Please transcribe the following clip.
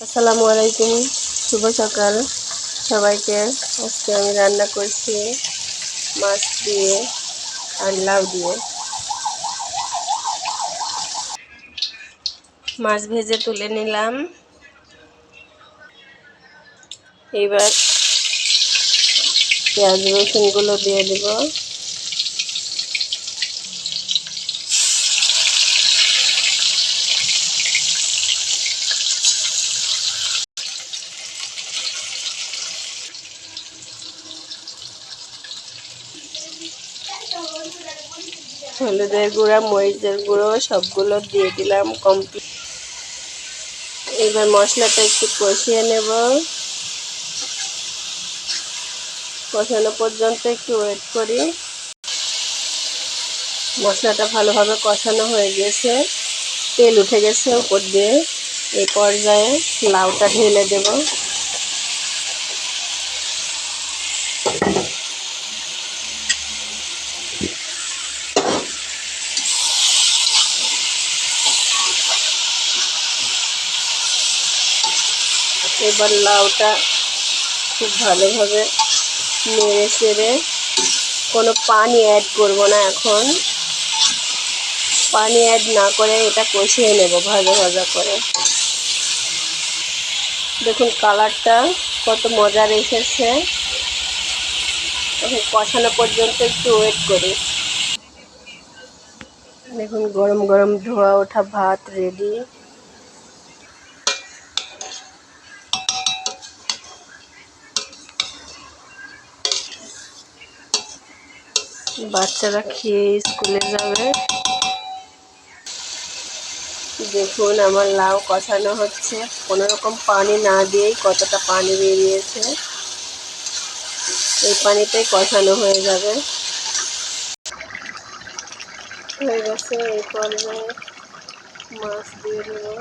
আসসালামু আলাইকুম, শুভ সকাল। সবাইকে আজকে আমি রান্না করছি মাছ দিয়ে আর লাউ দিয়ে। মাছ ভেজে তুলে নিলাম। এবার পেঁয়াজ রসুনগুলো দিয়ে দেব। হলুদের গুঁড়া, মরিচের গুঁড়ো, সবগুলো দিয়ে দিলাম কমপ্লিট এবার মশলাটা একটু কষিয়ে নেব। কষানো পর্যন্ত একটু ওয়েট করি। মশলাটা ভালোভাবে কষানো হয়ে গেছে। তেল উঠে গেছে উপর দিয়ে। এই পর্যায়ে লাউটা ঢেলে দেব। এবার লাউটা খুব ভালোভাবে নেড়ে চেড়ে কোনো পানি অ্যাড করব না এখন। পানি অ্যাড না করে এটা কষিয়ে নেব ভাজা ভাজা করে। দেখুন কালারটা কত মজার এসেছে। এখন কষানো পর্যন্ত একটু ওয়েট করি। দেখুন গরম গরম ধোয়া ওঠা ভাত রেডি বাচ্চারা খেয়ে স্কুলে যাবে। দেখুন আমার লাউ কষানো হচ্ছে। কোনো রকম পানি না দিয়েই কতটা পানি বেরিয়েছে। এই পানিতেই কষানো হয়ে যাবে। হয়ে গেছে এই পর্যায়ে মাছ দিয়ে দেবো।